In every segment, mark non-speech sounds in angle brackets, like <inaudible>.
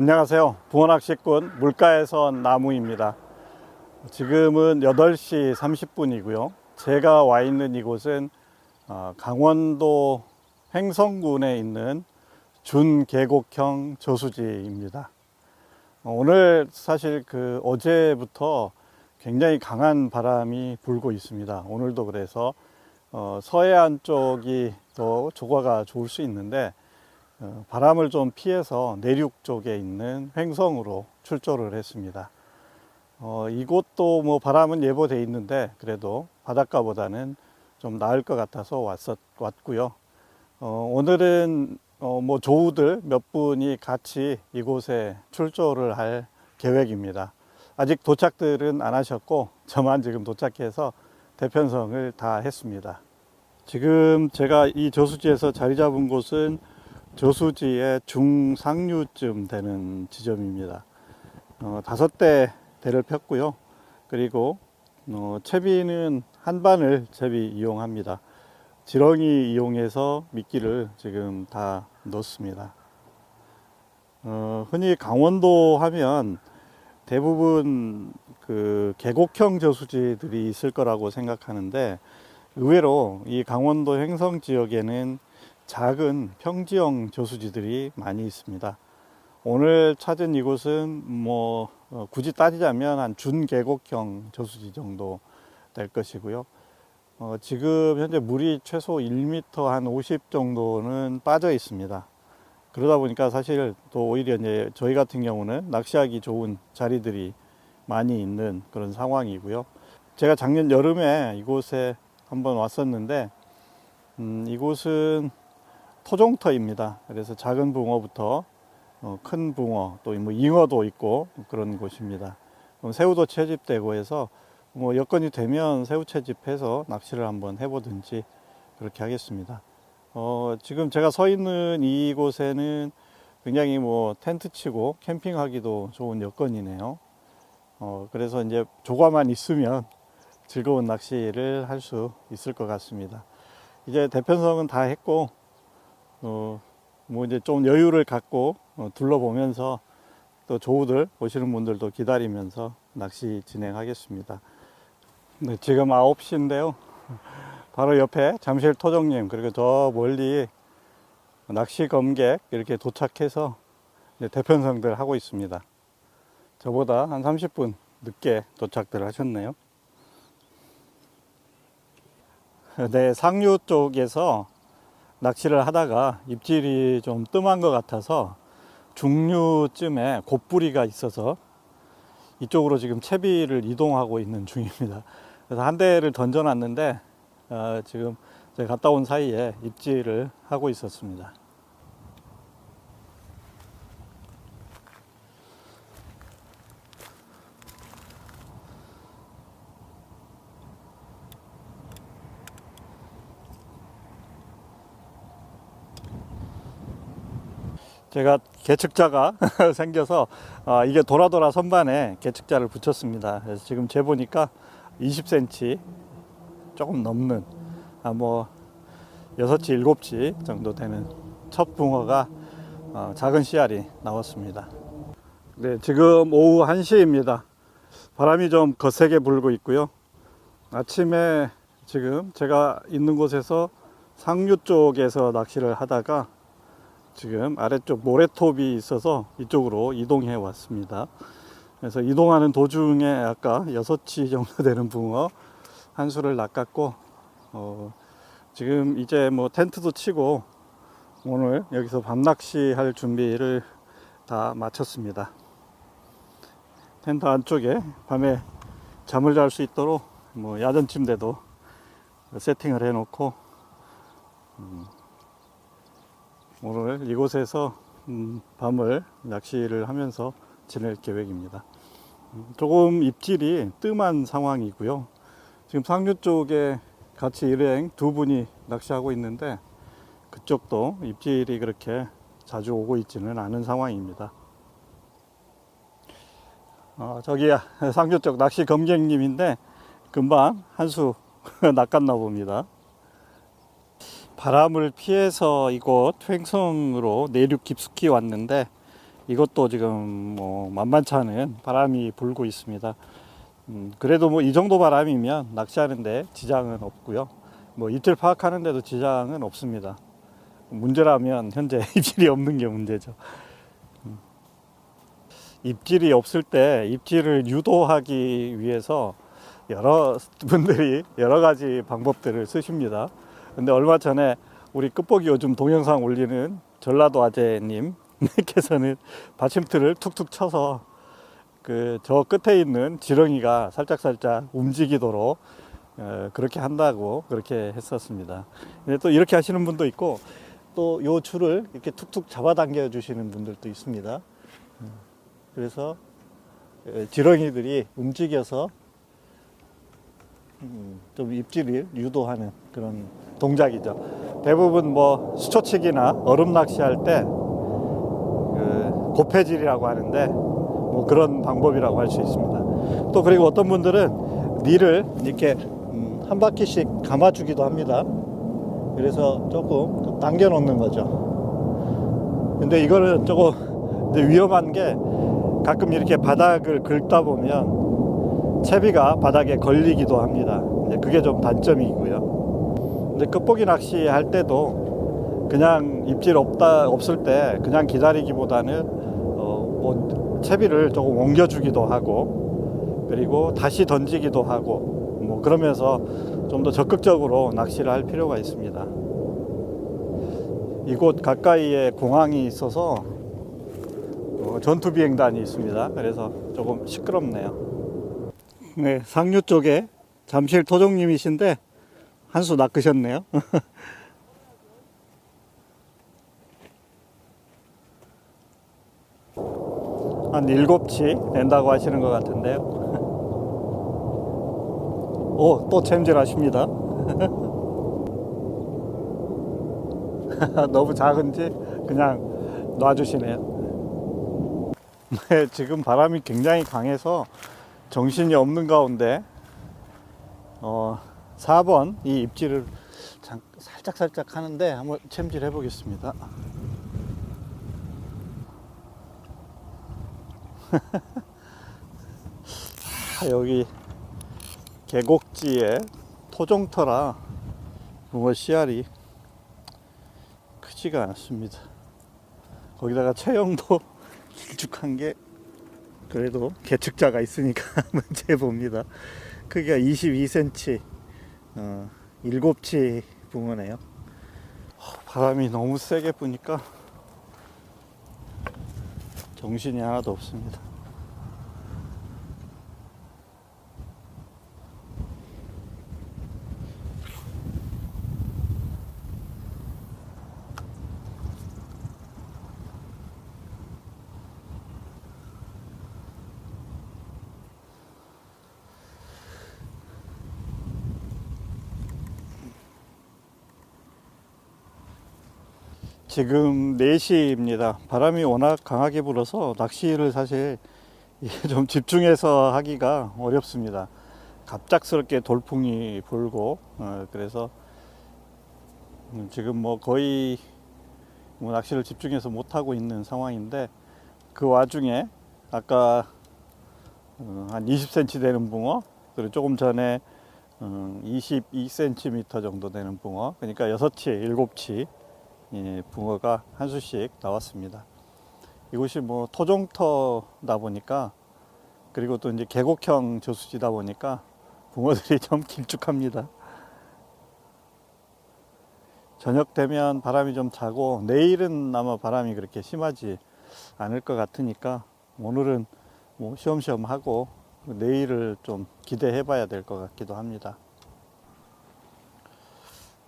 안녕하세요. 붕어낚시꾼 물가에선 나무입니다. 지금은 8시 30분이고요. 제가 와 있는 이곳은 어, 강원도 횡성군에 있는 준계곡형 저수지입니다. 어, 오늘 사실 그 어제부터 굉장히 강한 바람이 불고 있습니다. 오늘도 그래서 어, 서해안 쪽이 더 조과가 좋을 수 있는데 어, 바람을 좀 피해서 내륙 쪽에 있는 횡성으로 출조를 했습니다. 어, 이곳도 뭐 바람은 예보돼 있는데 그래도 바닷가보다는 좀 나을 것 같아서 왔었, 왔고요. 어, 오늘은 어, 뭐 조우들 몇 분이 같이 이곳에 출조를 할 계획입니다. 아직 도착들은 안 하셨고 저만 지금 도착해서 대편성을 다 했습니다. 지금 제가 이 저수지에서 자리 잡은 곳은 저수지의 중상류쯤 되는 지점입니다. 어, 다섯 대 대를 폈고요. 그리고 어, 채비는 한 반을 채비 이용합니다. 지렁이 이용해서 미끼를 지금 다 넣습니다. 어, 흔히 강원도 하면 대부분 그 계곡형 저수지들이 있을 거라고 생각하는데 의외로 이 강원도 횡성 지역에는 작은 평지형 저수지들이 많이 있습니다. 오늘 찾은 이곳은 뭐 어, 굳이 따지자면 한 준계곡형 저수지 정도 될 것이고요. 어, 지금 현재 물이 최소 1m 한 50 정도는 빠져 있습니다. 그러다 보니까 사실 또 오히려 이제 저희 같은 경우는 낚시하기 좋은 자리들이 많이 있는 그런 상황이고요. 제가 작년 여름에 이곳에 한번 왔었는데 음, 이곳은 토종터입니다. 그래서 작은 붕어부터 어, 큰 붕어 또 뭐 잉어도 있고 그런 곳입니다. 새우도 채집되고 해서 뭐 여건이 되면 새우 채집해서 낚시를 한번 해보든지 그렇게 하겠습니다. 어, 지금 제가 서 있는 이곳에는 굉장히 뭐 텐트 치고 캠핑하기도 좋은 여건이네요. 어, 그래서 이제 조과만 있으면 즐거운 낚시를 할 수 있을 것 같습니다. 이제 대편성은 다 했고, 어, 뭐 이제 좀 여유를 갖고 어, 둘러보면서 또 조우들 오시는 분들도 기다리면서 낚시 진행하겠습니다. 네, 지금 9시인데요. 바로 옆에 잠실 토종님 그리고 저 멀리 낚시 검객 이렇게 도착해서 대편성들 하고 있습니다. 저보다 한 30분 늦게 도착들 하셨네요. 네, 상류 쪽에서 낚시를 하다가 입질이 좀 뜸한 것 같아서 중류쯤에 곱부리가 있어서 이쪽으로 지금 채비를 이동하고 있는 중입니다. 그래서 한 대를 던져놨는데 어, 지금 갔다 온 사이에 입질을 하고 있었습니다. 제가 계측자가 <laughs> 생겨서 아, 이게 돌아 돌아 선반에 계측자를 붙였습니다. 그래서 지금 재보니까 20cm 조금 넘는 아, 뭐 6치 7치 정도 되는 첫 붕어가 어, 작은 씨알이 나왔습니다. 네, 지금 오후 1시입니다. 바람이 좀 거세게 불고 있고요. 아침에 지금 제가 있는 곳에서 상류 쪽에서 낚시를 하다가 지금 아래쪽 모래톱이 있어서 이쪽으로 이동해 왔습니다. 그래서 이동하는 도중에 아까 6치 정도 되는 붕어 한 수를 낚았고 어, 지금 이제 뭐 텐트도 치고 오늘 여기서 밤낚시 할 준비를 다 마쳤습니다. 텐트 안쪽에 밤에 잠을 잘 수 있도록 뭐 야전 침대도 세팅을 해 놓고 음, 오늘 이곳에서 음, 밤을 낚시를 하면서 지낼 계획입니다. 음, 조금 입질이 뜸한 상황이고요. 지금 상류 쪽에 같이 일행 두 분이 낚시하고 있는데 그쪽도 입질이 그렇게 자주 오고 있지는 않은 상황입니다. 어, 저기야 상주 쪽 낚시 검객님인데 금방 한 수 <laughs> 낚았나 봅니다. 바람을 피해서 이곳 횡성으로 내륙 깊숙이 왔는데 이것도 지금 뭐 만만치 않은 바람이 불고 있습니다. 음, 그래도 뭐 이 정도 바람이면 낚시하는데 지장은 없고요. 뭐 입질 파악하는데도 지장은 없습니다. 문제라면 현재 <laughs> 입질이 없는 게 문제죠. 음. 입질이 없을 때 입질을 유도하기 위해서 여러 분들이 여러 가지 방법들을 쓰십니다. 근데 얼마 전에 우리 끝보기 요즘 동영상 올리는 전라도 아재님 께서는 <laughs> 받침틀을 툭툭 쳐서 그 저 끝에 있는 지렁이가 살짝살짝 움직이도록 어, 그렇게 한다고 그렇게 했었습니다. 근데 또 이렇게 하시는 분도 있고 또 요 줄을 이렇게 툭툭 잡아당겨 주시는 분들도 있습니다. 음, 그래서 어, 지렁이들이 움직여서 음, 좀 입질을 유도하는 그런 동작이죠. 대부분 뭐 수초치기나 얼음 낚시할 때 그 고패질이라고 하는데 뭐 그런 방법이라고 할 수 있습니다. 또 그리고 어떤 분들은 릴을 이렇게 음, 한 바퀴씩 감아주기도 합니다. 그래서 조금 더 당겨 놓는 거죠. 근데 이거는 조금 위험한 게 가끔 이렇게 바닥을 긁다 보면 채비가 바닥에 걸리기도 합니다. 그게 좀 단점이고요. 근데 끝보기 낚시 할 때도 그냥 입질 없다 없을 때 그냥 기다리기보다는 어 뭐 채비를 조금 옮겨주기도 하고 그리고 다시 던지기도 하고 뭐 그러면서 좀 더 적극적으로 낚시를 할 필요가 있습니다. 이곳 가까이에 공항이 있어서 어, 전투 비행단이 있습니다. 그래서 조금 시끄럽네요. 네, 상류 쪽에 잠실 토종님이신데 한 수 낚으셨네요. <laughs> 한 일곱치 된다고 하시는 것 같은데요. <laughs> 오, 또 챔질 하십니다. <laughs> 너무 작은지 그냥 놔주시네요. 네, 지금 바람이 굉장히 강해서 정신이 없는 가운데 어, 4번 이 입질을 잠, 살짝 살짝 하는데 한번 챔질 해 보겠습니다. <laughs> 아, 여기 계곡지에 토종터라 붕어 씨알이 크지가 않습니다. 거기다가 체형도 <laughs> 길쭉한 게 그래도 개측자가 있으니까 <laughs> 문제 봅니다. 크기가 22cm, 어, 7치 붕어네요. 어, 바람이 너무 세게 부니까 정신이 하나도 없습니다. 지금 4시입니다. 바람이 워낙 강하게 불어서 낚시를 사실 <laughs> 좀 집중해서 하기가 어렵습니다. 갑작스럽게 돌풍이 불고 어, 그래서 음, 지금 뭐 거의 뭐 낚시를 집중해서 못 하고 있는 상황인데 그 와중에 아까 어, 한 20cm 되는 붕어 그리고 조금 전에 음, 22cm 정도 되는 붕어 그러니까 6치, 7치 예, 붕어가 한 수씩 나왔습니다. 이곳이 뭐 토종터다 보니까 그리고 또 이제 계곡형 저수지다 보니까 붕어들이 <laughs> 좀 길쭉합니다. 저녁 되면 바람이 좀 자고 내일은 아마 바람이 그렇게 심하지 않을 것 같으니까 오늘은 뭐 쉬엄쉬엄 하고 내일을 좀 기대해 봐야 될 것 같기도 합니다.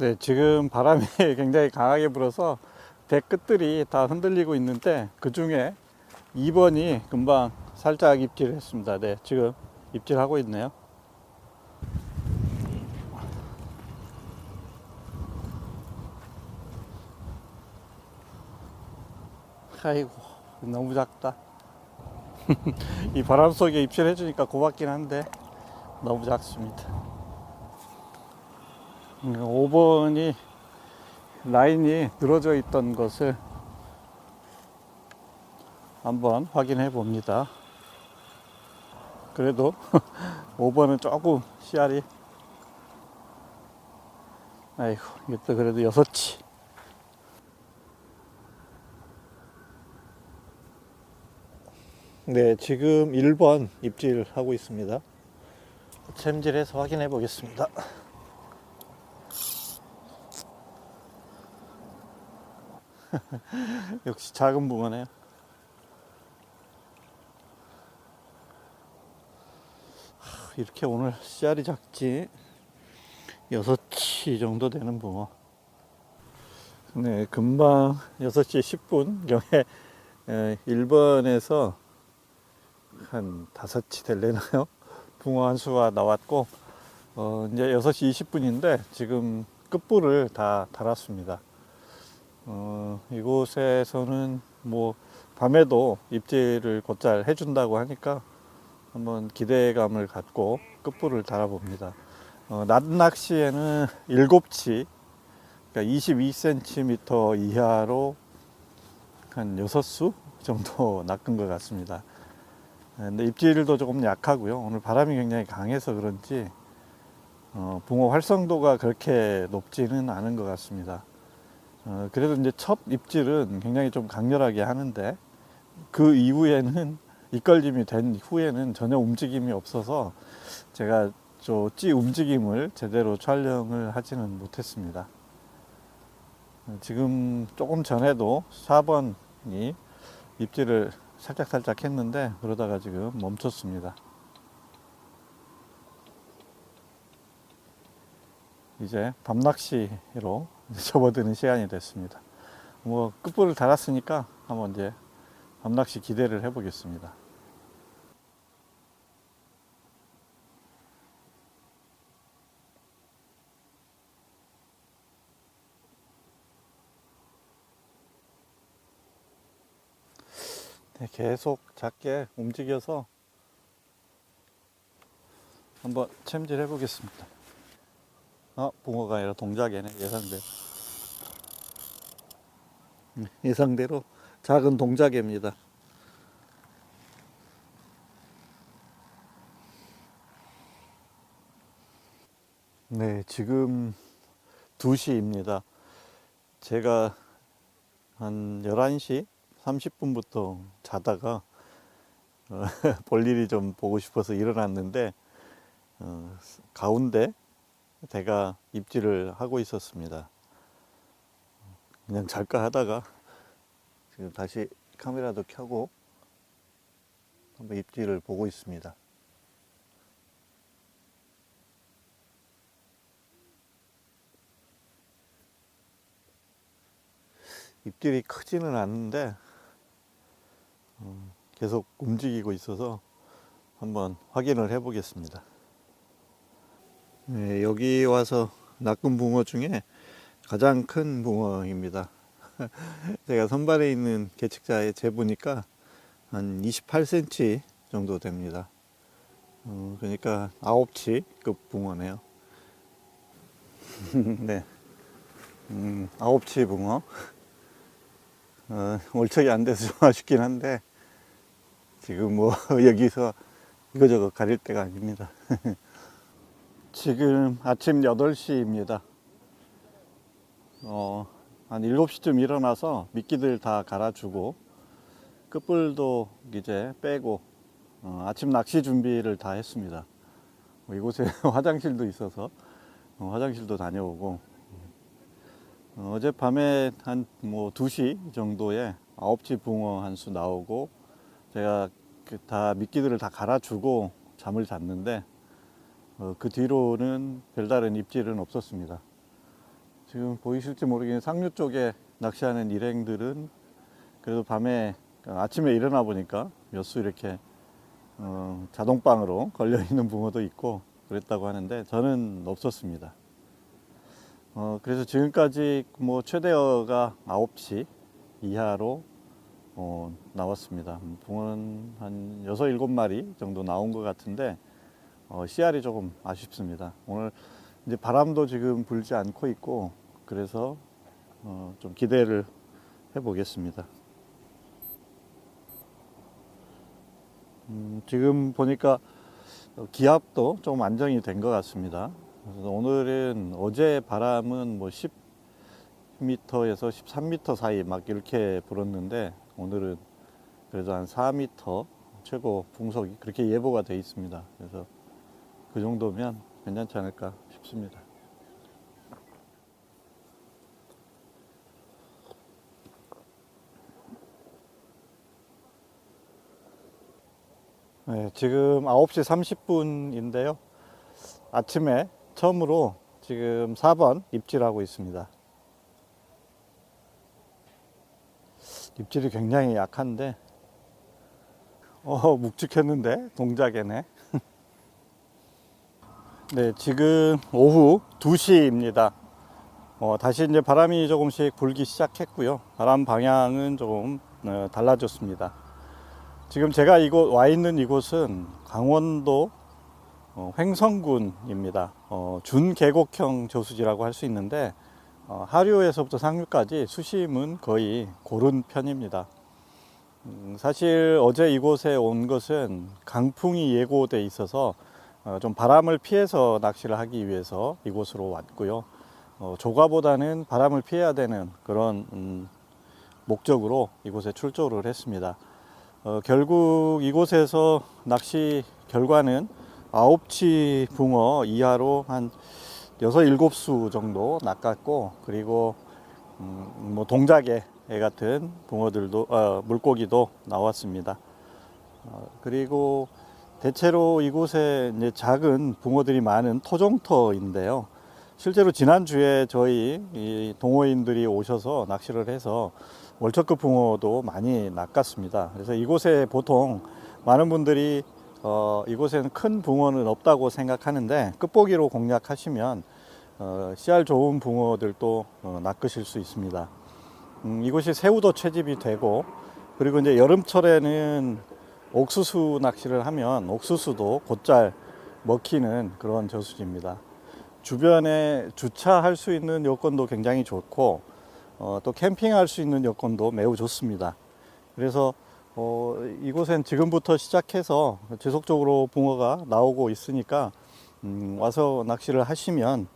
네, 지금 바람이 <laughs> 굉장히 강하게 불어서 배 끝들이 다 흔들리고 있는데 그 중에 2번이 금방 살짝 입질을 했습니다. 네, 지금 입질하고 있네요. 아이고, 너무 작다. <laughs> 이 바람 속에 입질해 주니까 고맙긴 한데 너무 작습니다. 5번이 라인이 늘어져 있던 것을 한번 확인해 봅니다. 그래도 <laughs> 5번은 조금 씨알이 아이고 이것도 그래도 여섯치 네 지금 1번 입질 하고 있습니다. 챔질해서 확인해 보겠습니다 <laughs> 역시 작은 붕어네요. 이렇게 오늘 씨알이 작지. 6치 정도 되는 붕어 네 금방 6시 10분 경에 1번에서 한 5치 될래나요? <laughs> 붕어 한 수가 나왔고 어, 이제 6시 20분인데 지금 끝불을 다 달았습니다 어, 이곳에서는 뭐 밤에도 입질을 곧잘 해준다고 하니까 한번 기대감을 갖고 끝불을 달아봅니다. 어, 낮 낚시에는 7치, 그러니까 22cm 이하로 한 6수 정도 <laughs> 낚은 것 같습니다. 근데 입질도 조금 약하고요. 오늘 바람이 굉장히 강해서 그런지 어, 붕어 활성도가 그렇게 높지는 않은 것 같습니다. 어, 그래도 이제 첫 입질은 굉장히 좀 강렬하게 하는데 그 이후에는 <laughs> 이끌림이 된 후에는 전혀 움직임이 없어서 제가 저찌 움직임을 제대로 촬영을 하지는 못했습니다. 어, 지금 조금 전에도 4번이 입질을 살짝살짝 했는데 그러다가 지금 멈췄습니다. 이제 밤낚시로 접어드는 시간이 됐습니다. 뭐 끝불을 달았으니까 한번 이제 밤낚시 기대를 해보겠습니다. 네, 계속 작게 움직여서 한번 챔질 해보겠습니다. 아, 붕어가 아니라 동작이네, 예상대로. 네, <laughs> 예상대로 작은 동작입니다. 네, 지금 2시입니다. 제가 한 11시 30분부터 자다가 어, <laughs> 볼 일이 좀 보고 싶어서 일어났는데 어, 가운데 대가 입질을 하고 있었습니다. 그냥 잘까 하다가 지금 다시 카메라도 켜고 한번 입질을 보고 있습니다. 입질이 크지는 않는데 어, 계속 움직이고 있어서 한번 확인을 해 보겠습니다. 네, 여기 와서 낚은 붕어 중에 가장 큰 붕어입니다. <laughs> 제가 선반에 있는 계측자에 재보니까 한 28cm 정도 됩니다. 어, 그러니까 9치급 붕어네요. <laughs> 네. 음, 9치 붕어. 어, 월척이 안 돼서 좀 아쉽긴 한데, 지금 뭐, <laughs> 여기서 이거저거 가릴 때가 아닙니다. 지금 아침 8시입니다. 어, 한 7시쯤 일어나서 미끼들 다 갈아주고, 끝불도 이제 빼고, 어, 아침 낚시 준비를 다 했습니다. 뭐 이곳에 <laughs> 화장실도 있어서, 어, 화장실도 다녀오고, 어, 어젯밤에 한 뭐 2시 정도에 9시 붕어 한 수 나오고 제가 그다 미끼들을 다 갈아주고 잠을 잤는데 어, 그 뒤로는 별다른 입질은 없었습니다. 지금 보이실지 모르겠는데 상류 쪽에 낚시하는 일행들은 그래도 밤에 아침에 일어나 보니까 몇 수 이렇게 어, 자동방으로 <laughs> 걸려 있는 붕어도 있고 그랬다고 하는데 저는 없었습니다. 어, 그래서 지금까지 뭐 최대어가 9시 이하로 어, 나왔습니다. 붕어는 한 6, 7마리 정도 나온 것 같은데 어, 씨알이 조금 아쉽습니다. 오늘 이제 바람도 지금 불지 않고 있고 그래서 어, 좀 기대를 해 보겠습니다. 음, 지금 보니까 어, 기압도 좀 안정이 된 것 같습니다. 오늘은 어제 바람은 뭐 10m에서 13m 사이 막 이렇게 불었는데 오늘은 그래도 한 4m 최고 풍속이 그렇게 예보가 돼 있습니다. 그래서 그 정도면 괜찮지 않을까 싶습니다. 네, 지금 9시 30분인데요. 아침에 처음으로 지금 4번 입질하고 있습니다. 입질이 굉장히 약한데, 어, 묵직했는데, 동작에네. 네, 지금 오후 2시입니다. 어, 다시 이제 바람이 조금씩 불기 시작했고요. 바람 방향은 조금 어, 달라졌습니다. 지금 제가 이곳 와 있는 이곳은 강원도 어, 횡성군입니다. 어, 준계곡형 저수지라고 할 수 있는데 어, 하류에서부터 상류까지 수심은 거의 고른 편입니다. 음, 사실 어제 이곳에 온 것은 강풍이 예고돼 있어서 어, 좀 바람을 피해서 낚시를 하기 위해서 이곳으로 왔고요. 어, 조가보다는 바람을 피해야 되는 그런 음, 목적으로 이곳에 출조를 했습니다. 어, 결국 이곳에서 낚시 결과는 아홉치 붕어 이하로 한 여섯 일곱 수 정도 낚았고 그리고 음, 뭐 동작에 애 같은 붕어들도 어, 물고기도 나왔습니다. 어, 그리고 대체로 이곳에 이제 작은 붕어들이 많은 토종터인데요. 실제로 지난주에 저희 이 동호인들이 오셔서 낚시를 해서 월척급 붕어도 많이 낚았습니다. 그래서 이곳에 보통 많은 분들이 어, 이곳에는 큰 붕어는 없다고 생각하는데 끝보기로 공략하시면 어, 씨알 좋은 붕어들도 어, 낚으실 수 있습니다. 음, 이곳이 새우도 채집이 되고 그리고 이제 여름철에는 옥수수 낚시를 하면 옥수수도 곧잘 먹히는 그런 저수지입니다. 주변에 주차할 수 있는 여건도 굉장히 좋고 어, 또 캠핑할 수 있는 여건도 매우 좋습니다. 그래서 어, 이곳엔 지금부터 시작해서 지속적으로 붕어가 나오고 있으니까 음, 와서 낚시를 하시면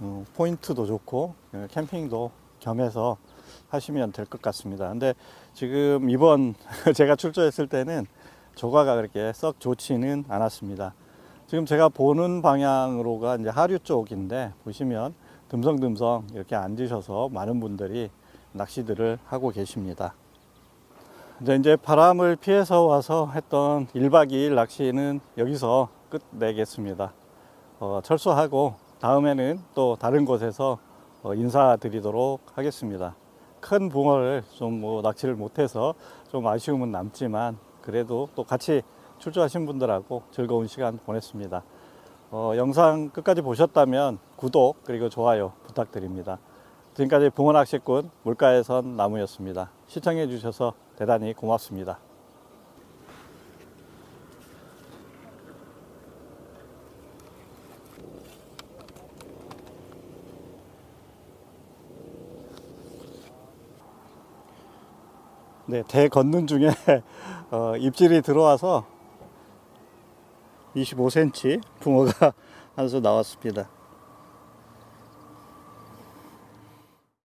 어, 포인트도 좋고 어, 캠핑도 겸해서 하시면 될 것 같습니다. 근데 지금 이번 <laughs> 제가 출조했을 때는 조과가 그렇게 썩 좋지는 않았습니다. 지금 제가 보는 방향으로가 이제 하류 쪽인데 보시면 듬성듬성 이렇게 앉으셔서 많은 분들이 낚시들을 하고 계십니다. 근데 이제 바람을 피해서 와서 했던 1박 2일 낚시는 여기서 끝내겠습니다. 어, 철수하고 다음에는 또 다른 곳에서 어, 인사드리도록 하겠습니다. 큰 붕어를 좀 뭐 낚시를 못해서 좀 아쉬움은 남지만 그래도 또 같이 출조하신 분들하고 즐거운 시간 보냈습니다. 어, 영상 끝까지 보셨다면 구독 그리고 좋아요 부탁드립니다. 지금까지 붕어낚시꾼 물가에선 나무였습니다. 시청해 주셔서 대단히 고맙습니다. 네, 대 걷는 중에 <laughs> 어, 입질이 들어와서 25cm 붕어가 <laughs> 한 수 나왔습니다.